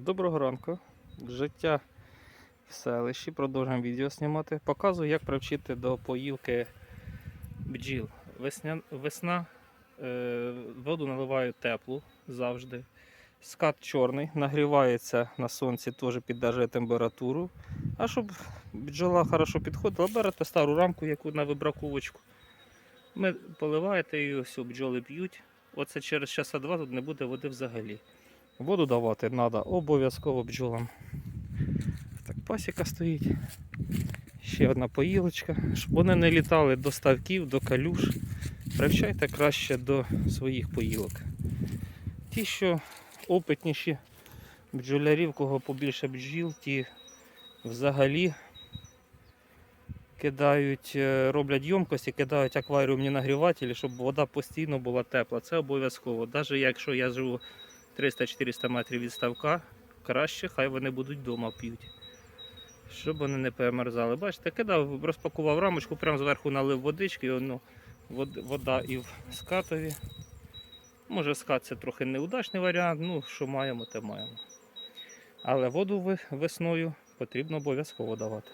Доброго ранку. Життя в селищі. Продовжуємо відео знімати. Показую, як привчити до поїлки бджіл. Весня, весна, е, воду наливаю теплу завжди. Скат чорний, нагрівається на сонці, теж піддержує температуру. А щоб бджола хорошо підходила, берете стару рамку, яку на вибраковочку. Ми поливаєте її, все, бджоли п'ють. Оце через часа два тут не буде води взагалі. Воду давати треба обов'язково бджолам. Так, пасіка стоїть. Ще одна поїлочка. Щоб вони не літали до ставків, до калюш. Привчайте краще до своїх поїлок. Ті, що опитніші бджолярі, в кого побільше бджіл, ті взагалі кидають, е, роблять ємкості, кидають акваріумні нагрівателі, щоб вода постійно була тепла. Це обов'язково. Навіть якщо я живу 300-400 метрів від ставка, краще хай вони будуть вдома п'ють. Щоб вони не перемерзали. Бачите, кидав, розпакував рамочку, прямо зверху налив водички, і воно, вода і в скатові. Може, скат це трохи неудачний варіант, ну що маємо, те маємо. Але воду весною потрібно обов'язково давати.